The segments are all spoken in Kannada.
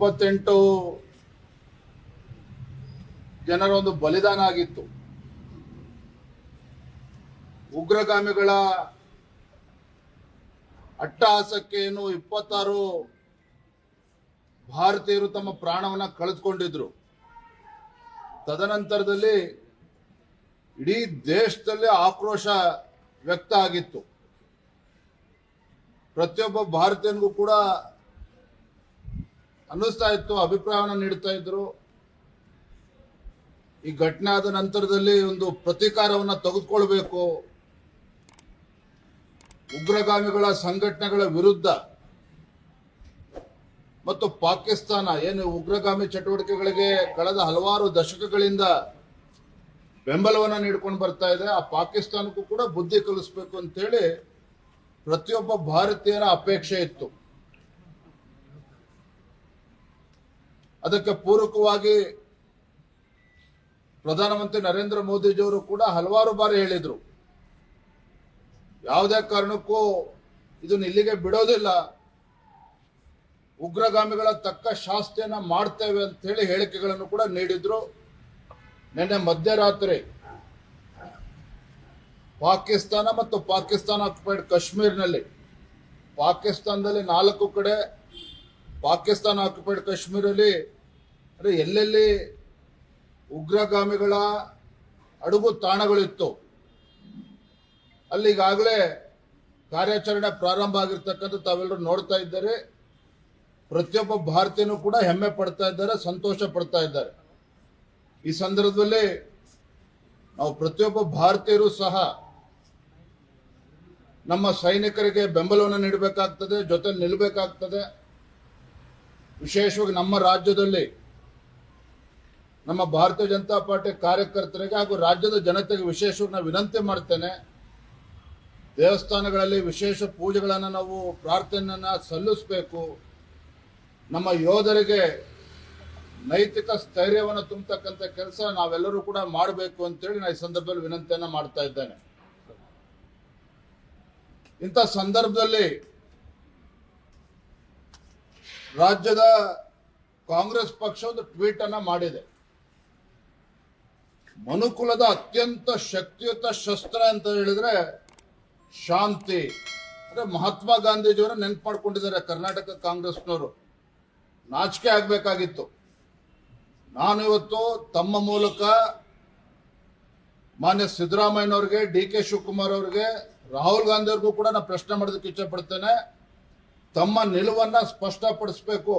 ಇಪ್ಪತ್ತೆಂಟು ಜನರ ಒಂದು ಬಲಿದಾನ ಆಗಿತ್ತು. ಉಗ್ರಗಾಮಿಗಳ ಅಟ್ಟಹಾಸಕ್ಕೆ ಏನು ಇಪ್ಪತ್ತಾರು ಭಾರತೀಯರು ತಮ್ಮ ಪ್ರಾಣವನ್ನ ಕಳೆದುಕೊಂಡಿದ್ರು. ತದನಂತರದಲ್ಲಿ ಇಡೀ ದೇಶದಲ್ಲಿ ಆಕ್ರೋಶ ವ್ಯಕ್ತ ಆಗಿತ್ತು. ಪ್ರತಿಯೊಬ್ಬ ಭಾರತೀಯನಿಗೂ ಕೂಡ ಅನ್ನಿಸ್ತಾ ಇತ್ತು, ಅಭಿಪ್ರಾಯವನ್ನು ನೀಡ್ತಾ ಇದ್ರು. ಈ ಘಟನೆ ಆದ ನಂತರದಲ್ಲಿ ಒಂದು ಪ್ರತೀಕಾರವನ್ನು ತೆಗೆದುಕೊಳ್ಬೇಕು. ಉಗ್ರಗಾಮಿಗಳ ಸಂಘಟನೆಗಳ ವಿರುದ್ಧ ಮತ್ತು ಪಾಕಿಸ್ತಾನ ಏನು ಉಗ್ರಗಾಮಿ ಚಟುವಟಿಕೆಗಳಿಗೆ ಕಳೆದ ಹಲವಾರು ದಶಕಗಳಿಂದ ಬೆಂಬಲವನ್ನು ನೀಡ್ಕೊಂಡು ಬರ್ತಾ ಇದೆ. ಆ ಪಾಕಿಸ್ತಾನಕ್ಕೂ ಕೂಡ ಬುದ್ಧಿ ಕಲಿಸ್ಬೇಕು ಅಂತೇಳಿ ಪ್ರತಿಯೊಬ್ಬ ಭಾರತೀಯರ ಅಪೇಕ್ಷೆ ಇತ್ತು. ಅದಕ್ಕೆ ಪೂರಕವಾಗಿ ಪ್ರಧಾನಮಂತ್ರಿ ನರೇಂದ್ರ ಮೋದಿಜಿಯವರು ಕೂಡ ಹಲವಾರು ಬಾರಿ ಹೇಳಿದ್ರು. ಯಾವುದೇ ಕಾರಣಕ್ಕೂ ಇದನ್ನ ಇಲ್ಲಿಗೆ ಬಿಡೋದಿಲ್ಲ. ಉಗ್ರಗಾಮಿಗಳ ತಕ್ಕ ಶಾಸ್ತಿಯನ್ನ ಮಾಡ್ತೇವೆ ಅಂತ ಹೇಳಿ ಹೇಳಿಕೆಗಳನ್ನು ಕೂಡ ನೀಡಿದ್ರು. ನಿನ್ನೆ ಮಧ್ಯರಾತ್ರಿ ಪಾಕಿಸ್ತಾನ ಮತ್ತು ಪಾಕಿಸ್ತಾನ ಆಕ್ಯುಪೈಡ್ ಕಾಶ್ಮೀರ್ನಲ್ಲಿ ಪಾಕಿಸ್ತಾನದಲ್ಲಿ ನಾಲ್ಕು ಕಡೆ ಪಾಕಿಸ್ತಾನ ಆಕ್ಯುಪೈಡ್ ಕಾಶ್ಮೀರಲ್ಲಿ ಅಂದರೆ ಎಲ್ಲೆಲ್ಲಿ ಉಗ್ರಗಾಮಿಗಳ ಅಡುಗು ತಾಣಗಳಿತ್ತು ಅಲ್ಲಿಗಾಗಲೇ ಕಾರ್ಯಾಚರಣೆ ಪ್ರಾರಂಭ ಆಗಿರ್ತಕ್ಕಂಥ ತಾವೆಲ್ಲರೂ ನೋಡ್ತಾ ಇದ್ದಾರೆ. ಪ್ರತಿಯೊಬ್ಬ ಭಾರತೀಯನೂ ಕೂಡ ಹೆಮ್ಮೆ ಪಡ್ತಾ ಇದ್ದಾರೆ, ಸಂತೋಷ ಪಡ್ತಾ ಇದ್ದಾರೆ. ಈ ಸಂದರ್ಭದಲ್ಲಿ ನಾವು ಪ್ರತಿಯೊಬ್ಬ ಭಾರತೀಯರು ಸಹ ನಮ್ಮ ಸೈನಿಕರಿಗೆ ಬೆಂಬಲವನ್ನು ನೀಡಬೇಕಾಗ್ತದೆ ಜೊತೆ ನಿಲ್ಲಬೇಕಾಗ್ತದೆ. ವಿಶೇಷವಾಗಿ ನಮ್ಮ ರಾಜ್ಯದಲ್ಲಿ ನಮ್ಮ ಭಾರತೀಯ ಜನತಾ ಪಾರ್ಟಿ ಕಾರ್ಯಕರ್ತರಿಗೆ ಹಾಗೂ ರಾಜ್ಯದ ಜನತೆಗೆ ವಿಶೇಷವಾಗಿ ನಾನು ವಿನಂತಿ ಮಾಡ್ತೇನೆ, ದೇವಸ್ಥಾನಗಳಲ್ಲಿ ವಿಶೇಷ ಪೂಜೆಗಳನ್ನು ನಾವು ಪ್ರಾರ್ಥನೆಯನ್ನ ಸಲ್ಲಿಸಬೇಕು. ನಮ್ಮ ಯೋಧರಿಗೆ ನೈತಿಕ ಸ್ಥೈರ್ಯವನ್ನು ತುಂಬತಕ್ಕಂಥ ಕೆಲಸ ನಾವೆಲ್ಲರೂ ಕೂಡ ಮಾಡಬೇಕು ಅಂತೇಳಿ ನಾನು ಈ ಸಂದರ್ಭದಲ್ಲಿ ವಿನಂತಿಯನ್ನು ಮಾಡ್ತಾ ಇದ್ದೇನೆ. ಇಂಥ ಸಂದರ್ಭದಲ್ಲಿ ರಾಜ್ಯದ ಕಾಂಗ್ರೆಸ್ ಪಕ್ಷ ಒಂದು ಟ್ವೀಟ್ ಅನ್ನ ಮಾಡಿದೆ. ಮನುಕುಲದ ಅತ್ಯಂತ ಶಕ್ತಿಯುತ ಶಸ್ತ್ರ ಅಂತ ಹೇಳಿದ್ರೆ ಶಾಂತಿ. ಅಂದ್ರೆ ಮಹಾತ್ಮ ಗಾಂಧೀಜಿಯವರ ನೆನ್ಪು ಮಾಡ್ಕೊಂಡಿದ್ದಾರೆ ಕರ್ನಾಟಕ ಕಾಂಗ್ರೆಸ್ನವರು. ನಾಚಿಕೆ ಆಗ್ಬೇಕಾಗಿತ್ತು. ನಾನು ಇವತ್ತು ತಮ್ಮ ಮೂಲಕ ಮಾನ್ಯ ಸಿದ್ದರಾಮಯ್ಯನವ್ರಿಗೆ, ಡಿ ಕೆ ಶಿವಕುಮಾರ್ ಅವ್ರಿಗೆ, ರಾಹುಲ್ ಗಾಂಧಿ ಅವ್ರಿಗೂ ಕೂಡ ನಾನು ಪ್ರಶ್ನೆ ಮಾಡೋದಕ್ಕೆ ಇಚ್ಛೆ ತಮ್ಮ ನಿಲುವನ್ನ ಸ್ಪಷ್ಟಪಡಿಸಬೇಕು.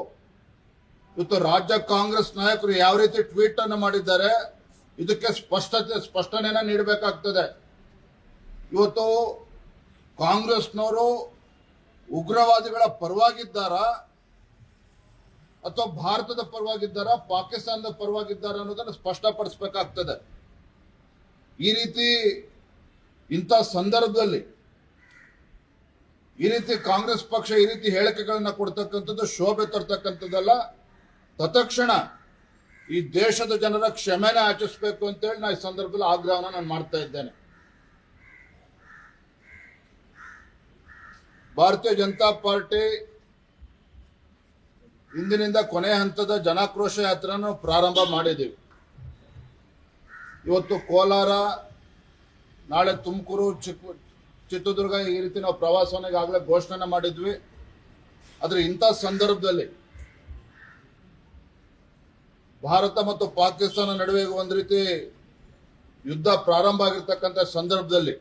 ಇವತ್ತು ರಾಜ್ಯ ಕಾಂಗ್ರೆಸ್ ನಾಯಕರು ಯಾವ ರೀತಿ ಟ್ವೀಟ್ ಅನ್ನು ಮಾಡಿದ್ದಾರೆ, ಇದಕ್ಕೆ ಸ್ಪಷ್ಟತೆ ಸ್ಪಷ್ಟನೆಯನ್ನು ನೀಡಬೇಕಾಗ್ತದೆ. ಇವತ್ತು ಕಾಂಗ್ರೆಸ್ನವರು ಉಗ್ರವಾದಿಗಳ ಪರವಾಗಿದ್ದಾರಾ, ಅಥವಾ ಭಾರತದ ಪರವಾಗಿದ್ದಾರ, ಪಾಕಿಸ್ತಾನದ ಪರವಾಗಿದ್ದಾರಾ ಅನ್ನೋದನ್ನು ಸ್ಪಷ್ಟಪಡಿಸಬೇಕಾಗ್ತದೆ. ಈ ರೀತಿ ಇಂಥ ಸಂದರ್ಭದಲ್ಲಿ ಈ ರೀತಿ ಕಾಂಗ್ರೆಸ್ ಪಕ್ಷ ಈ ರೀತಿ ಹೇಳಿಕೆಗಳನ್ನ ಕೊಡ್ತಕ್ಕಂಥದ್ದು, ಶೋಭೆ ತರ್ತಕ್ಕಂಥದ್ದಲ್ಲ. ತತ್ಕ್ಷಣ ಈ ದೇಶದ ಜನರ ಕ್ಷಮೆನ ಆಚರಿಸಬೇಕು ಅಂತೇಳಿ ನಾ ಈ ಸಂದರ್ಭದಲ್ಲಿ ಆಗ್ರಹವನ್ನ ನಾನು ಮಾಡ್ತಾ ಇದ್ದೇನೆ. ಭಾರತೀಯ ಜನತಾ ಪಾರ್ಟಿ ಇಂದಿನಿಂದ ಕೊನೆ ಹಂತದ ಜನಾಕ್ರೋಶ ಯಾತ್ರೆಯನ್ನು ಪ್ರಾರಂಭ ಮಾಡಿದ್ದೀವಿ. ಇವತ್ತು ಕೋಲಾರ, ನಾಳೆ ತುಮಕೂರು, ಚಿಕ್ಕ ಚಿತ್ರದುರ್ಗ ಈ ರೀತಿ ನಾವು ಪ್ರವಾಸವನ್ನು ಈಗಾಗಲೇ ಘೋಷಣೆ ಮಾಡಿದ್ವಿ. ಆದರೆ ಇಂಥ ಸಂದರ್ಭದಲ್ಲಿ ಭಾರತ ಮತ್ತು ಪಾಕಿಸ್ತಾನ ನಡುವೆ ಒಂದು ರೀತಿ ಯುದ್ಧ ಪ್ರಾರಂಭ ಆಗಿರ್ತಕ್ಕಂಥ ಸಂದರ್ಭದಲ್ಲಿ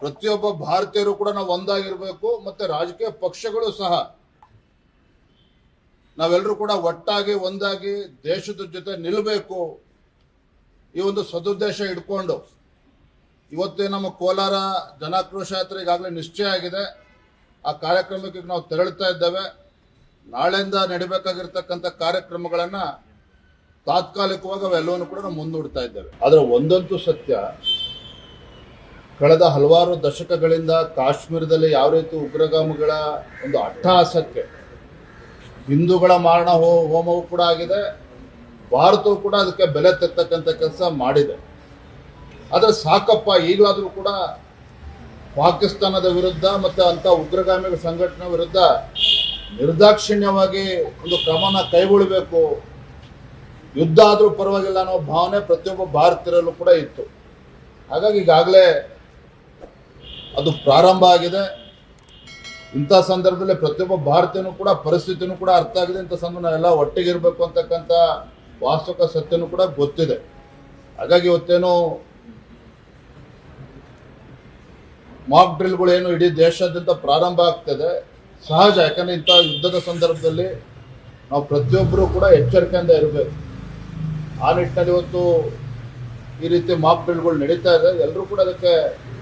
ಪ್ರತಿಯೊಬ್ಬ ಭಾರತೀಯರು ಕೂಡ ನಾವು ಒಂದಾಗಿರಬೇಕು, ಮತ್ತೆ ರಾಜಕೀಯ ಪಕ್ಷಗಳು ಸಹ ನಾವೆಲ್ಲರೂ ಕೂಡ ಒಟ್ಟಾಗಿ, ಒಂದಾಗಿ ದೇಶದ ಜೊತೆ ನಿಲ್ಲಬೇಕು ಈ ಒಂದು ಸದುದ್ದೇಶ ಇಟ್ಕೊಂಡು ಇವತ್ತೇ ನಮ್ಮ ಕೋಲಾರ ಜನಾಕ್ರೋಶ ಯಾತ್ರೆ ಈಗಾಗಲೇ ನಿಶ್ಚಯ ಆಗಿದೆ. ಆ ಕಾರ್ಯಕ್ರಮಕ್ಕೆ ನಾವು ತೆರಳುತ್ತಾ ಇದ್ದೇವೆ. ನಾಳೆಯಿಂದ ನಡಿಬೇಕಾಗಿರ್ತಕ್ಕಂಥ ಕಾರ್ಯಕ್ರಮಗಳನ್ನು ತಾತ್ಕಾಲಿಕವಾಗಿ ಅವೆಲ್ಲವನ್ನು ಕೂಡ ನಾವು ಮುಂದೂಡ್ತಾ ಇದ್ದೇವೆ. ಆದರೆ ಒಂದಂತೂ ಸತ್ಯ, ಕಳೆದ ಹಲವಾರು ದಶಕಗಳಿಂದ ಕಾಶ್ಮೀರದಲ್ಲಿ ಯಾವ ರೀತಿ ಉಗ್ರಗಾಮಿಗಳ ಒಂದು ಅಟ್ಟಹಾಸಕ್ಕೆ ಹಿಂದೂಗಳ ಮಾರಣ ಹೋಮವೂ ಕೂಡ ಆಗಿದೆ. ಭಾರತವು ಕೂಡ ಅದಕ್ಕೆ ಬೆಲೆ ತೆತ್ತಕ್ಕಂಥ ಕೆಲಸ ಮಾಡಿದೆ. ಆದರೆ ಸಾಕಪ್ಪ, ಈಗಲಾದರೂ ಕೂಡ ಪಾಕಿಸ್ತಾನದ ವಿರುದ್ಧ ಮತ್ತು ಅಂಥ ಉಗ್ರಗಾಮಿಗಳ ಸಂಘಟನೆ ವಿರುದ್ಧ ನಿರ್ದಾಕ್ಷಿಣ್ಯವಾಗಿ ಒಂದು ಕ್ರಮನ ಕೈಗೊಳ್ಳಬೇಕು. ಯುದ್ಧ ಆದರೂ ಪರವಾಗಿಲ್ಲ ಅನ್ನೋ ಭಾವನೆ ಪ್ರತಿಯೊಬ್ಬ ಭಾರತೀಯರಲ್ಲೂ ಕೂಡ ಇತ್ತು. ಹಾಗಾಗಿ ಈಗಾಗಲೇ ಅದು ಪ್ರಾರಂಭ ಆಗಿದೆ. ಇಂಥ ಸಂದರ್ಭದಲ್ಲಿ ಪ್ರತಿಯೊಬ್ಬ ಭಾರತೀಯನೂ ಕೂಡ ಪರಿಸ್ಥಿತಿನೂ ಕೂಡ ಅರ್ಥ ಆಗಿದೆ ಇಂಥ ಸಂದರ್ಭ ನಾವೆಲ್ಲ ಒಟ್ಟಿಗೆ ಇರಬೇಕು ಅಂತಕ್ಕಂಥ ವಾಸ್ತವಿಕ ಸತ್ಯನೂ ಕೂಡ ಗೊತ್ತಿದೆ. ಹಾಗಾಗಿ ಇವತ್ತೇನು ಮಾಕ್ ಡ್ರಿಲ್ಗಳು ಏನು ಇಡೀ ದೇಶಾದ್ಯಂತ ಪ್ರಾರಂಭ ಆಗ್ತದೆ. ಸಹಜ, ಯಾಕಂದ್ರೆ ಇಂಥ ಯುದ್ಧದ ಸಂದರ್ಭದಲ್ಲಿ ನಾವು ಪ್ರತಿಯೊಬ್ಬರು ಕೂಡ ಎಚ್ಚರಿಕೆಯಿಂದ ಇರಬೇಕು. ಆ ನಿಟ್ಟಿನಲ್ಲಿ ಇವತ್ತು ಈ ರೀತಿ ಮಾಕ್ ಡ್ರಿಲ್ಗಳು ನಡೀತಾ ಇದೆ. ಎಲ್ಲರೂ ಕೂಡ ಅದಕ್ಕೆ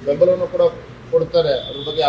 ಬೆಂಬಲವನ್ನು ಕೂಡ ಕೊಡ್ತಾರೆ. ಅದ್ರ ಬಗ್ಗೆ